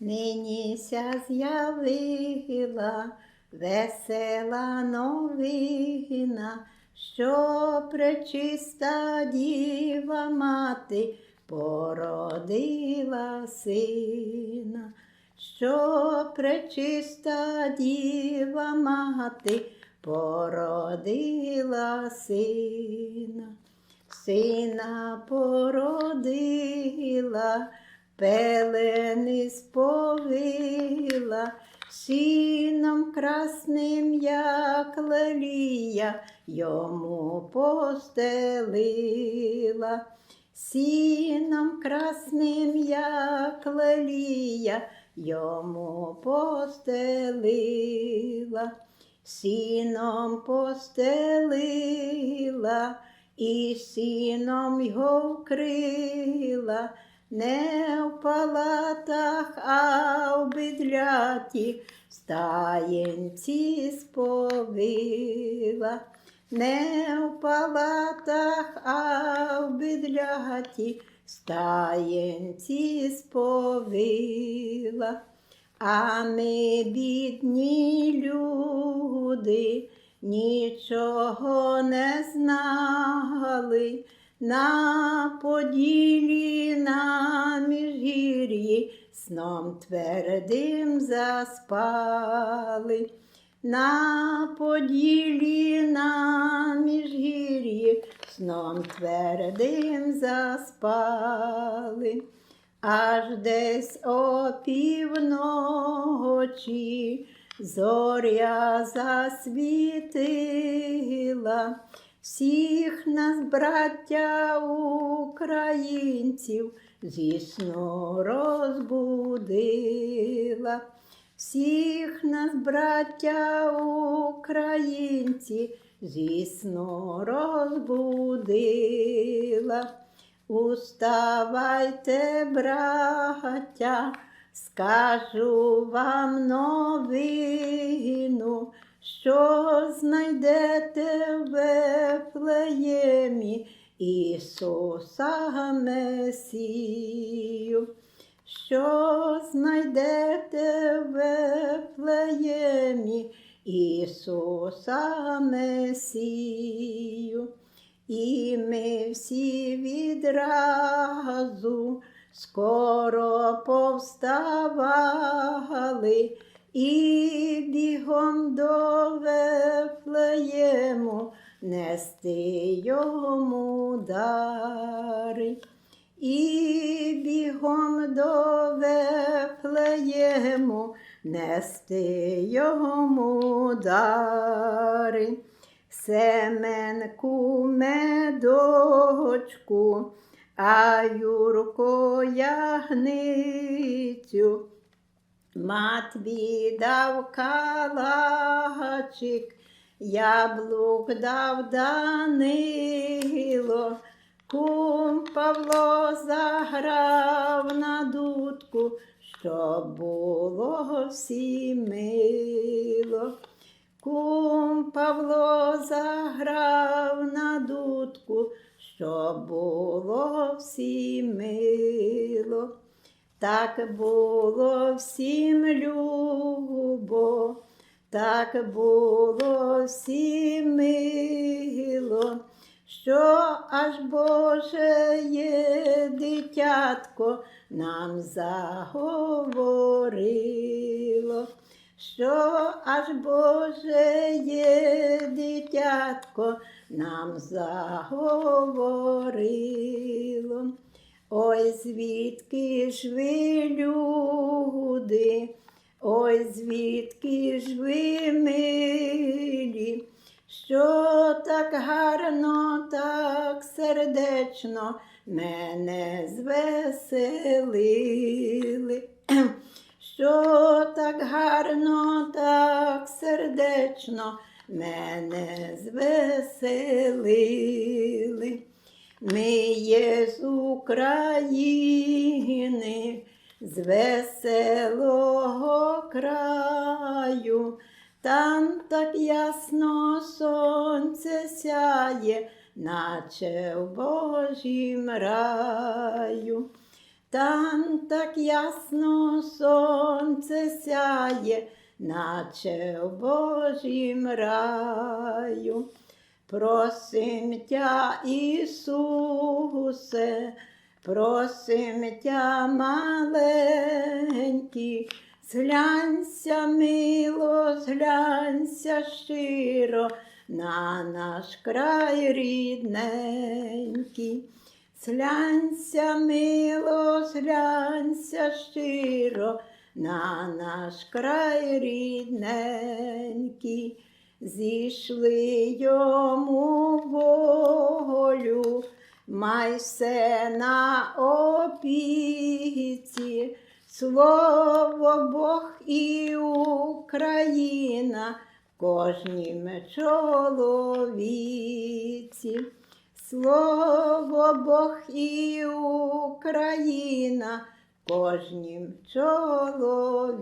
Ниніся з'явила весела новина, що пречиста діва мати породила сина, що пречиста діва мати породила сина, сина породила, пелени сповила, сіном красним, як лелія, йому постелила. Сіном красним, як лелія, йому постелила, сіном постелила, і сіном його вкрила, не в палатах, а в бідляті стаєнці сповила. Не в палатах, а в бідляті стаєнці сповила. А ми, бідні люди, нічого не знали, на поділі на міжгір'ї сном твердим заспали. На поділі на міжгір'ї сном твердим заспали, аж десь о півночі зоря засвітила, всіх нас, браття українців, зі сну розбудила. Всіх нас, браття українці, звісно, розбудила. Уставайте, браття, скажу вам новину, що знайдете в Вифлеємі Ісуса Месію що знайдете в Вифлеємі Ісуса Месію. І ми всі відразу скоро повставали і бігом до Вифлеєму нести йому дари. І бігом до Вифлеєму нести йому дари. Семенку медочку, а Юрко ягницю. Матвій дав калачик, яблук дав Данило. Кум Павло заграв на дудку, щоб було всім мило. Кум Павло заграв на дудку, щоб було всім мило. Так було всім любо, так було всім мило що аж Боже є дитятко нам заговорило, що аж Боже є дитятко нам заговорило. Ой, звідки ж ви люди, ой, звідки ж ви милі, що так гарно, так сердечно мене звеселили, що так гарно, так сердечно мене звеселили. Ми є з України, з веселого краю. Там так ясно сонце сяє, наче в Божім раю. там так ясно сонце сяє, наче в Божім раю. Просим тя, Ісусе, просим тя, маленький, зглянься мило, зглянься щиро на наш край рідненький. Зглянься мило, зглянься щиро на наш край рідненький. Зійшли йому волю, май все на опіці, слово Бог і Україна в кожнім чоловіці. Слово Бог і Україна в кожнім чоловіці.